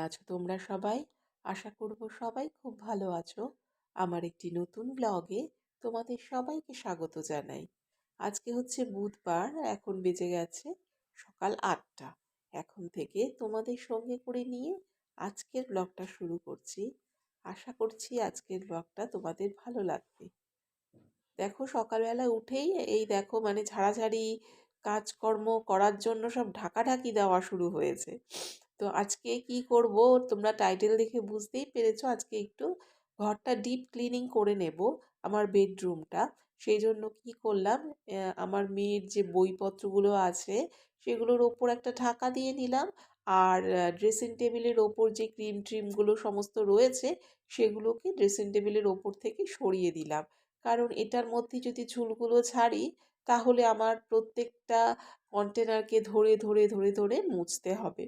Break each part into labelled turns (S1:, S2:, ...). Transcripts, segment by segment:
S1: আছো তোমরা সবাই? আশা করব সবাই খুব ভালো আছো। আমার একটি নতুন ব্লগে তোমাদের সবাইকে স্বাগত জানাই। আজকে হচ্ছে বুধবার, এখন বেজে গেছে সকাল আটটা। এখন থেকে তোমাদের সঙ্গে করে নিয়ে আজকের ব্লগটা শুরু করছি। আশা করছি আজকের ব্লগটা তোমাদের ভালো লাগবে। দেখো সকালবেলা উঠেই এই দেখো মানে ঝাড়াঝাড়ি কাজকর্ম করার জন্য সব ঢাকাঢাকি দেওয়া শুরু হয়েছে। তো আজকে কি করব? তোমরা টাইটেল দেখে বুঝতেই পেরেছ, আজকে একটু ঘরটা ডিপ ক্লিনিং করে নেব আমার বেডরুমটা সেই জন্য কি করলাম আমার মেয়ের যে বইপত্রগুলো আছে, সেগুলোর ওপর একটা ঢাকা দিয়ে নিলাম। আর ড্রেসিং টেবিলের ওপর যে ক্রিম ট্রিমগুলো সমস্ত রয়েছে, সেগুলোকে ড্রেসিং টেবিলের ওপর থেকে সরিয়ে দিলাম। কারণ এটার মধ্যে যদি ঝুলগুলো ছাড়ি, তাহলে আমার প্রত্যেকটা কন্টেনারকে ধরে ধরে ধরে ধরে মুছতে হবে।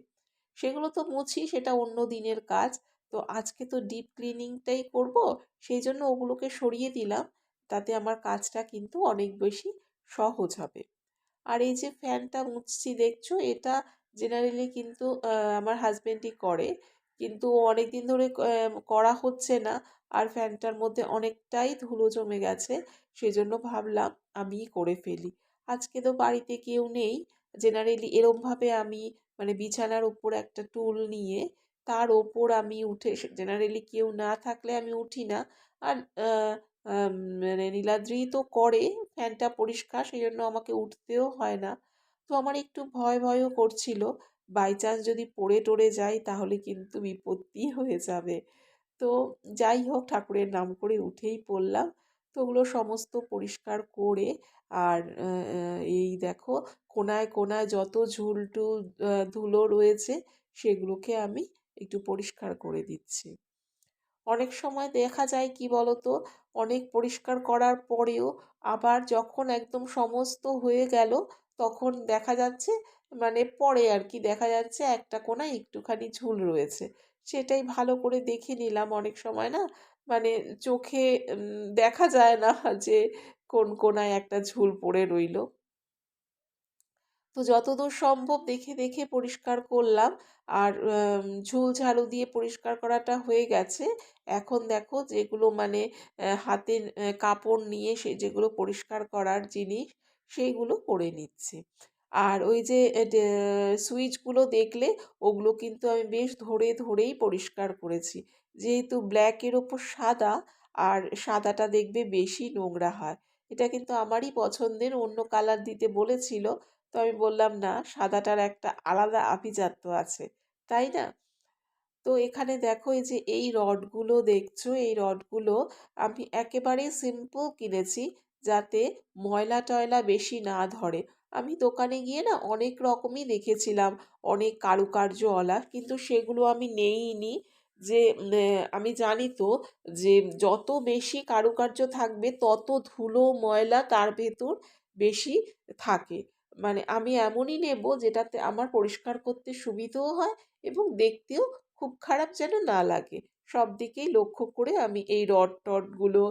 S1: সেগুলো তো মুছি, সেটা অন্য দিনের কাজ। তো আজকে তো ডিপ ক্লিনিংটাই করব, সেই জন্য ওগুলোকে সরিয়ে দিলাম। তাতে আমার কাজটা কিন্তু অনেক বেশি সহজ হবে। আর এই যে ফ্যানটা মুছছি, দেখছ? এটা জেনারেলি কিন্তু আমার হাজব্যান্ডই করে। কিন্তু অনেক দিন ধরে করা হচ্ছে না। আর ফ্যানটার মধ্যে অনেকটাই ধুলো জমে গেছে। সেজন্য ভাবলাম আমিই করে ফেলি। আজকে তো বাড়িতে কেউ নেই। জেনারেলি এরমভাবে আমি মানে বিছানার উপর একটা টুল নিয়ে তার ওপর আমি উঠে জেনারেলি কেউ না থাকলে আমি উঠি না। আর মানে নীলাদ্রি তো করে, ফ্যানটা পরিষ্কার সেই জন্য আমাকে উঠতেও হয় না। তো আমার একটু ভয় ভয়ও করছিল। বাই চান্স যদি পড়ে টড়ে যাই, তাহলে কিন্তু বিপত্তি হয়ে যাবে। তো যাই হোক, ঠাকুরের নাম করে উঠেই পড়লাম। তো ওগুলো সমস্ত পরিষ্কার করে আর এই দেখো কোনায় কোনায় যত ঝুলটু ধুলো রয়েছে সেগুলোকে আমি একটু পরিষ্কার করে দিচ্ছি। অনেক সময় দেখা যায় কি বলতো? অনেক পরিষ্কার করার পরেও আবার যখন একদম সমস্ত হয়ে গেল তখন দেখা যাচ্ছে মানে পরে আর কি দেখা যাচ্ছে একটা কোনায় একটুখানি ঝুল রয়েছে। সেটাই ভালো করে দেখে নিলাম অনেক সময় না। মানে চোখে দেখা যায় না যে কোন কোনায় একটা ঝুল পড়ে রইল। তো যতদূর সম্ভব দেখে দেখে পরিষ্কার করলাম। আর ঝুল ঝাড়ু দিয়ে পরিষ্কার করাটা হয়ে গেছে। এখন দেখো যেগুলো মানে হাতে কাপড় নিয়ে সে যেগুলো পরিষ্কার করার জিনিস সেইগুলো করে নিচ্ছে। আর ওই যে সুইচগুলো দেখলে ওগুলো কিন্তু আমি বেশ ধরে, ধরেই পরিষ্কার করেছি। যেহেতু ব্ল্যাকের ওপর সাদা, আর সাদাটা দেখবে বেশি নোংরা হয়। এটা কিন্তু আমারই পছন্দের, অন্য কালার দিতে বলেছিল। তো আমি বললাম, না, সাদাটার একটা আলাদা আভিজাত্য আছে। তাই না? তো এখানে দেখো, এই যে এই রডগুলো দেখছ, এই রডগুলো আমি একেবারে সিম্পল কিনেছি যাতে ময়লা টয়লা বেশি না ধরে। আমি দোকানে গিয়ে না অনেক রকমই দেখেছিলাম, অনেক কারুকার্যওয়ালা, কিন্তু সেগুলো আমি নেইনি। যে আমি জানি তো যে, যত বেশি কারুকার্য থাকবে, তত ধুলো, ময়লা তার ভেতর বেশি থাকে। মানে আমি এমনই নেব যেটাতে আমার পরিষ্কার করতে সুবিধেও হয় এবং দেখতেও খুব খারাপ যেন না লাগে। সব দিকেই লক্ষ্য করে আমি এই রড টডগুলো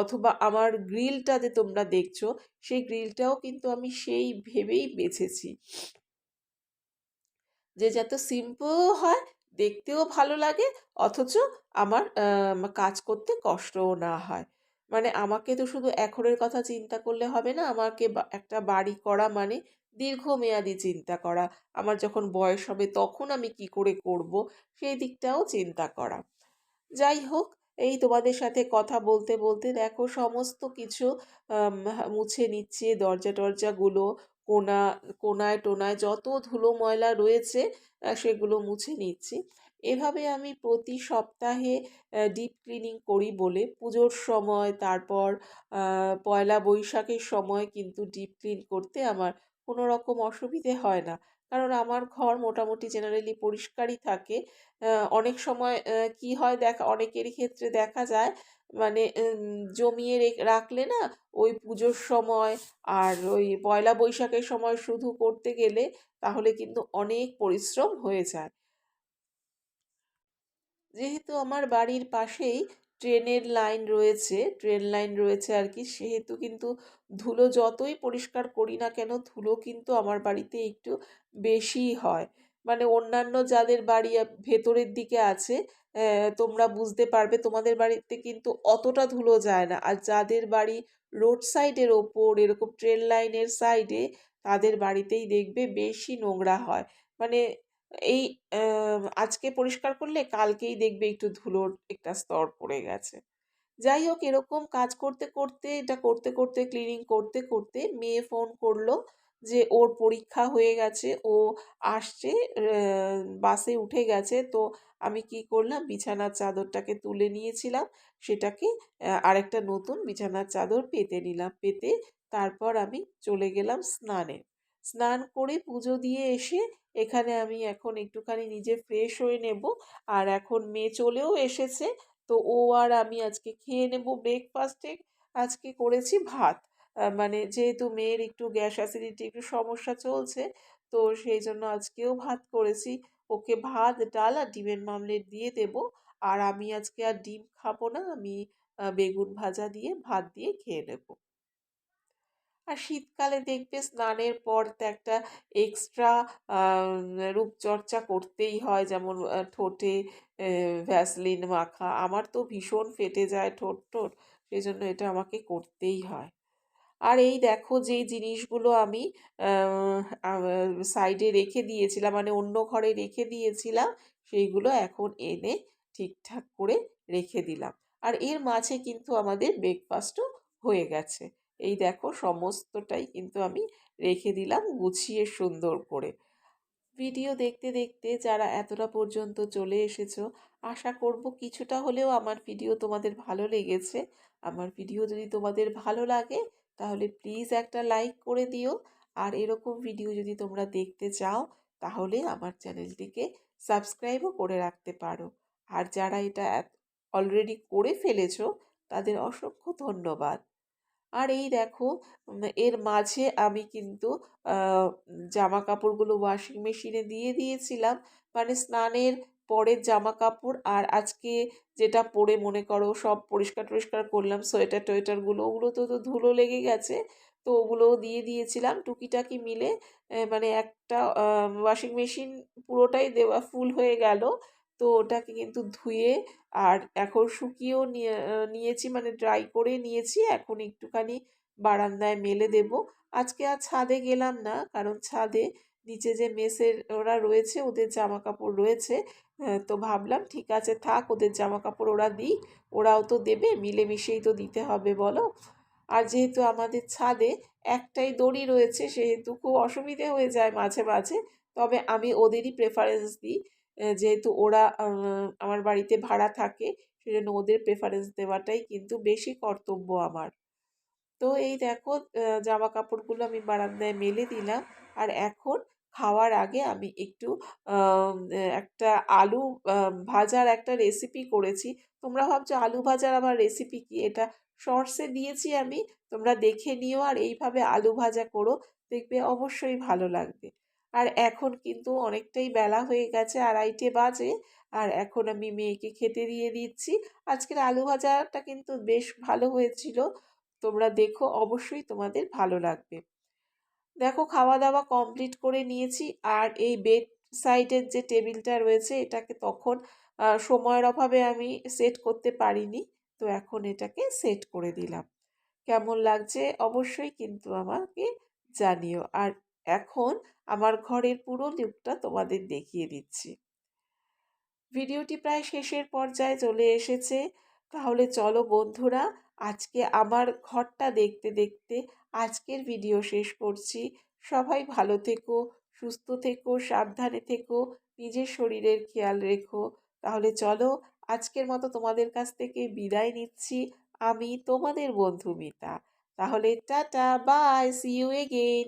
S1: অথবা আমার গ্রিলটা যে তোমরা দেখছ, সেই গ্রিলটাও কিন্তু আমি সেই ভেবেই বেছেছি। যে, যত সিম্পল হয় দেখতেও ভালো লাগে, অথচ আমার কাজ করতে কষ্টও না হয়। মানে আমাকে তো শুধু এখনের কথা চিন্তা করলে হবে না, আমাকে একটা বাড়ি করা মানে দীর্ঘমেয়াদী চিন্তা করা। আমার যখন বয়স হবে তখন আমি কি করে করব, সেই দিকটাও চিন্তা করা। যাই হোক, এই তোমাদের সাথে কথা বলতে বলতে দেখো সমস্ত কিছু মুছে নিচ্ছে দরজা টরজাগুলো কোনা, কোনায় টোনায় যত ধুলো ময়লা রয়েছে সেগুলো মুছে নিচ্ছি। এভাবে আমি প্রতি সপ্তাহে ডিপ ক্লিনিং করি বলে। পুজোর সময়, তারপর পয়লা বৈশাখের সময় কিন্তু ডিপ ক্লিন করতে আমার কোনো রকম অসুবিধে হয় না। কারণ আমার ঘর মোটামুটি জেনারেলি পরিষ্কারই থাকে। অনেক সময় কি হয় দেখা, অনেকের ক্ষেত্রে দেখা যায় মানে জমিয়ে রাখলে না, ওই পুজোর সময় আর ওই পয়লা বৈশাখের সময় শুধু করতে গেলে তাহলে কিন্তু অনেক পরিশ্রম হয়ে যায়। যেহেতু আমার বাড়ির পাশেই ট্রেনের লাইন রয়েছে, ট্রেন লাইন রয়েছে আর কি, সেহেতু কিন্তু ধুলো যতই পরিষ্কার করি না কেন, ধুলো কিন্তু আমার বাড়িতে একটু বেশিই হয়। মানে অন্যান্য যাদের বাড়ি ভেতরের দিকে আছে তোমরা বুঝতে পারবে তোমাদের বাড়িতে কিন্তু অতটা ধুলো যায় না। আর যাদের বাড়ি রোড সাইডের ওপর, এরকম ট্রেন লাইনের সাইডে তাদের বাড়িতেই দেখবে বেশি নোংরা হয়। মানে এই আজকে পরিষ্কার করলে কালকেই দেখবে একটু ধুলোর একটা স্তর পড়ে গেছে। যাই হোক, এরকম কাজ করতে করতে, এটা করতে করতে ক্লিনিং করতে করতে মেয়ে ফোন করল যে ওর পরীক্ষা হয়ে গেছে, ও আসছে বাসে উঠে গেছে। তো আমি কি করলাম? বিছানার চাদরটাকে তুলে নিয়েছিলাম। সেটাকে আরেকটা নতুন বিছানার চাদর পেতে নিলাম। পেতে তারপর আমি চলে গেলাম স্নানে। স্নান করে পুজো দিয়ে এসে এখানে আমি এখন একটুখানি নিজে ফ্রেশ হয়ে নেব। আর এখন মেয়ে চলেও এসেছে। তো ও আর আমি আজকে খেয়ে নেব ব্রেকফাস্টে আজকে করেছি ভাত। মানে যেহেতু মেয়ের একটু গ্যাস অ্যাসিডিটি একটু সমস্যা চলছে, তো সেই জন্য আজকেও ভাত করেছি। ওকে ভাত, ডাল আর ডিমের মামলেট দিয়ে দেব। আর আমি আজকে আর ডিম খাব না, আমি বেগুন ভাজা দিয়ে ভাত দিয়ে খেয়ে নেব। আর শীতকালে দেখবে স্নানের পর তো একটা এক্সট্রা রূপচর্চা করতেই হয়। যেমন ঠোঁটে ভ্যাসলিন মাখা। আমার তো ভীষণ ফেটে যায় ঠোঁট ঠোঁট সেই জন্য এটা আমাকে করতেই হয়। আর এই দেখো যেই জিনিসগুলো আমি সাইডে রেখে দিয়েছিলাম মানে অন্য ঘরে রেখে দিয়েছিলাম, সেইগুলো এখন এনে ঠিকঠাক করে রেখে দিলাম। আর এর মাঝে কিন্তু আমাদের ব্রেকফাস্টও হয়ে গেছে। এই দেখো সমস্তটাই কিন্তু আমি রেখে দিলাম গুছিয়ে সুন্দর করে। ভিডিও দেখতে দেখতে যারা এতটা পর্যন্ত চলে এসেছ, আশা করব কিছুটা হলেও আমার ভিডিও তোমাদের ভালো লেগেছে। আমার ভিডিও যদি তোমাদের ভালো লাগে তাহলে প্লিজ একটা লাইক করে দিও। আর এরকম ভিডিও যদি তোমরা দেখতে চাও, তাহলে আমার চ্যানেলটিকে সাবস্ক্রাইবও করে রাখতে পারো। আর যারা এটা অলরেডি করে ফেলেছো, তাদের অসংখ্য ধন্যবাদ। আর এই দেখো এর মাঝে আমি কিন্তু জামা কাপড়গুলো ওয়াশিং মেশিনে দিয়ে দিয়েছিলাম। মানে স্নানের পরের জামা কাপড় আর আজকে যেটা পরে মনে করো সব পরিষ্কার টরিষ্কার করলাম, সোয়েটার টোয়েটারগুলো, ওগুলো তো তো ধুলো লেগে গেছে। তো ওগুলোও দিয়ে দিয়েছিলাম টুকিটাকি মিলে মানে একটা ওয়াশিং মেশিন পুরোটাই দেওয়া ফুল হয়ে গেল। তো ওটাকে কিন্তু ধুয়ে আর এখন শুকিয়েও নিয়ে নিয়েছি মানে ড্রাই করে নিয়েছি। এখন একটুখানি বারান্দায় মেলে দেব। আজকে আর ছাদে গেলাম না, কারণ ছাদে নিচে যে মেসের ওরা রয়েছে, ওদের জামা কাপড় রয়েছে তো ভাবলাম ঠিক আছে থাক, ওদের জামা কাপড় ওরা দিক, ওরাও তো দেবে, মিলেমিশেই তো দিতে হবে, বলো। আর যেহেতু আমাদের ছাদে একটাই দড়ি রয়েছে, সেহেতু খুব অসুবিধে হয়ে যায় মাঝে মাঝে, তবে আমি ওদেরই প্রেফারেন্স দিই। যেহেতু ওরা আমার বাড়িতে ভাড়া থাকে, সেজন্য ওদের প্রেফারেন্স দেওয়াটাই কিন্তু বেশি কর্তব্য আমার। তো এই দেখো জামা কাপড়গুলো আমি বারান্দায় মেলে দিলাম, আর এখন খাওয়ার আগে আমি একটু একটা আলু ভাজার একটা রেসিপি করেছি। তোমরা ভাবছ আলু ভাজার আবার রেসিপি কি? এটা শর্টসে দিয়েছি আমি, তোমরা দেখে নিও আর এইভাবে আলু ভাজা করো, দেখবে অবশ্যই ভালো লাগবে। আর এখন কিন্তু অনেকটাই বেলা হয়ে গেছে আড়াইটে বাজে, আর এখন আমি মেয়েকে খেতে দিয়ে দিচ্ছি। আজকের আলু ভাজাটা কিন্তু বেশ ভালো হয়েছিল, তোমরা দেখো অবশ্যই তোমাদের ভালো লাগবে। দেখো খাওয়া দাওয়া কমপ্লিট করে নিয়েছি আর এই বেড সাইডের যে টেবিলটা রয়েছে, এটাকে তখন সময়ের অভাবে আমি সেট করতে পারিনি। তো এখন এটাকে সেট করে দিলাম। কেমন লাগছে অবশ্যই কিন্তু আমাকে জানিও। আর এখন আমার ঘরের পুরো লুকটা তোমাদের দেখিয়ে দিচ্ছি। ভিডিওটি প্রায় শেষের পর্যায়ে চলে এসেছে। তাহলে চলো বন্ধুরা, আজকে আমার ঘরটা দেখতে দেখতে আজকের ভিডিও শেষ করছি। সবাই ভালো থেকো, সুস্থ থেকো, সাবধানে থেকো, নিজের শরীরের খেয়াল রেখো। তাহলে চলো, আজকের মতো তোমাদের কাছ থেকে বিদায় নিচ্ছি। আমি তোমাদের বন্ধু মিতা। তাহলে tata bye see you again